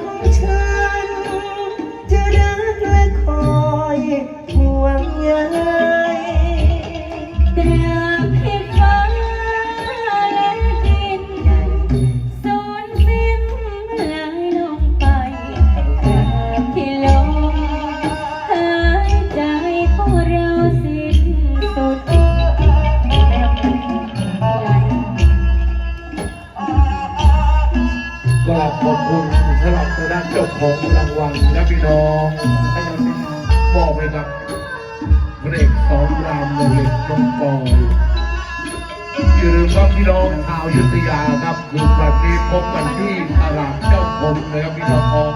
ของฉัน จะรักและคอยห่วงใย จบของรางวัลนะพี่น้องให้เราได้มอบให้กับพระเอกสอนรามโมเล็กน้องกองอย่าลืมครับพี่น้องชาวยุทธยาครับคืนวันนี้พบกันที่ตลาดเจ้าผมนะครับพี่น้อง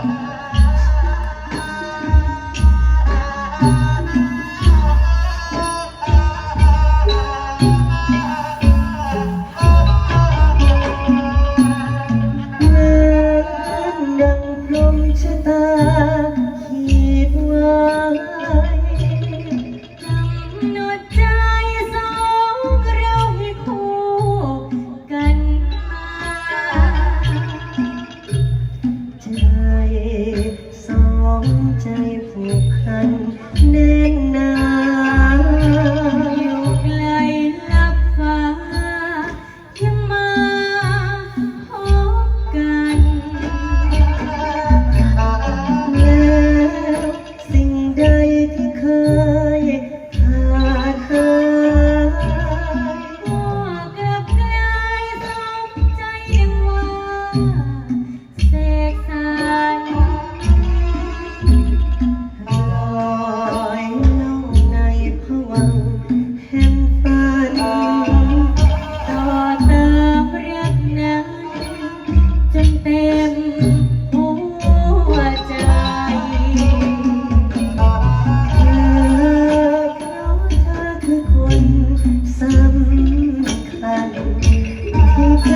ที่ใจ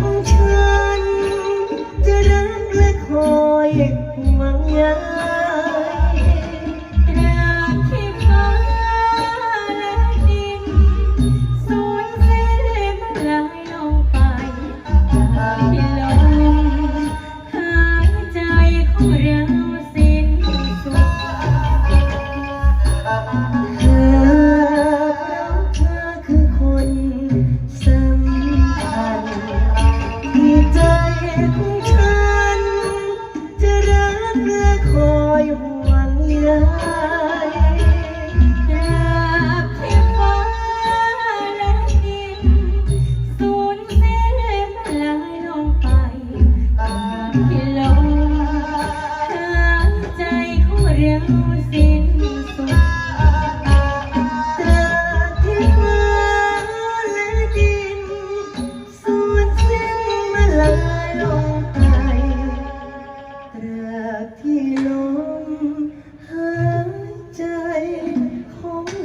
ของฉัน จะรักและคอยหวังใยราบที่ฟ้าและดินสูญสิ้นลายลงไปตราบที่ลมหายใจของเรา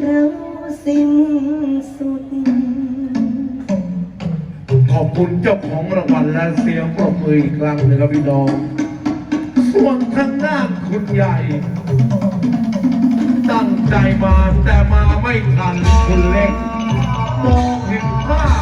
เราสิ้นสุด ขอบคุณเจ้าของรางวัลและเสียงปรบมืออีกครั้งหนึงครับพี่น้อง ส่วนทางหน้าคุณใหญ่ ตั้งใจมาแต่มาไม่ทันคุณเล็ก มองเห็นภาพ